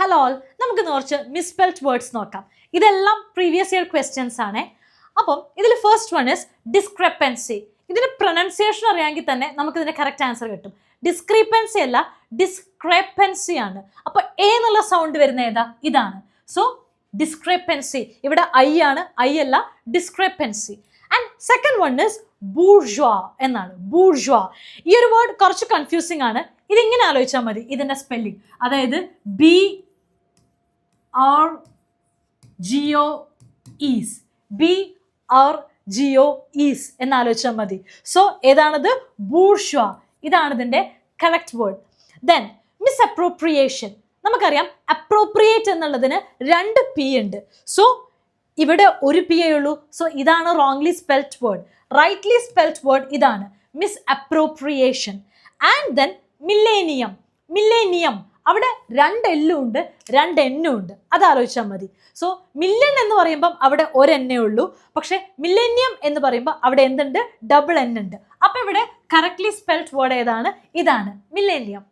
Hello നമുക്ക് കുറച്ച് misspelt words നോക്കാം. ഇതെല്ലാം പ്രീവിയസ് ഇയർ ക്വസ്റ്റ്യൻസ് ആണ്. അപ്പം ഇതിൽ ഫസ്റ്റ് വൺ ഇസ് ഡിസ്ക്രിപ്പൻസി ഇതിന് പ്രൊനൗൺസിയേഷൻ അറിയാമെങ്കിൽ തന്നെ നമുക്ക് ഇതിന്റെ കറക്റ്റ് ആൻസർ കിട്ടും. ഡിസ്ക്രിപ്പൻസി അല്ല ഡിസ്ക്രിപ്പൻസി ആണ്. അപ്പോൾ എ എന്നുള്ള സൗണ്ട് വരുന്ന ഏതാ? ഇതാണ്. സോ ഡിസ്ക്രിപ്പൻസി ഇവിടെ ഐ ആണ്. ഐ അല്ല discrepancy and second one is bourgeois എന്നാണ്. ബൂർജ്വാ ഈ ഒരു വേർഡ് കുറച്ച് കൺഫ്യൂസിംഗ് ആണ്. ഇതിങ്ങനെ ആലോചിച്ചാൽ മതി ഇതിന്റെ സ്പെല്ലിംഗ് അതായത് B R geo is B R geo is എന്ന് ആലോചിച്ചാൽ മതി. സോ ഏതാണത്? ബൂർഷ്വ. ഇതാണ് ഇതിന്റെ correct word then misappropriation നമുക്കറിയാം അപ്രോപ്രിയേറ്റ് എന്നുള്ളതിന് രണ്ട് പി ഉണ്ട്. സോ ഇവിടെ ഒരു പി ഉള്ളൂ. സോ ഇതാണ് wrongly spelt word rightly spelt word ഇതാണ്. Misappropriation and then millennium millennium അവിടെ രണ്ട് എല്ലും ഉണ്ട് രണ്ട് എന്നും ഉണ്ട്. അത് ആലോചിച്ചാൽ മതി. സോ മില്യൺ എന്ന് പറയുമ്പം അവിടെ ഒരെണ്ണേ ഉള്ളൂ. പക്ഷെ മില്ലേനിയം എന്ന് പറയുമ്പോൾ അവിടെ എന്തുണ്ട്? ഡബിൾ എൻ ഉണ്ട്. അപ്പൊ ഇവിടെ കറക്റ്റ്ലി സ്പെൽറ്റ് വേർഡ് ഏതാണ്? ഇതാണ്. മില്ലേനിയം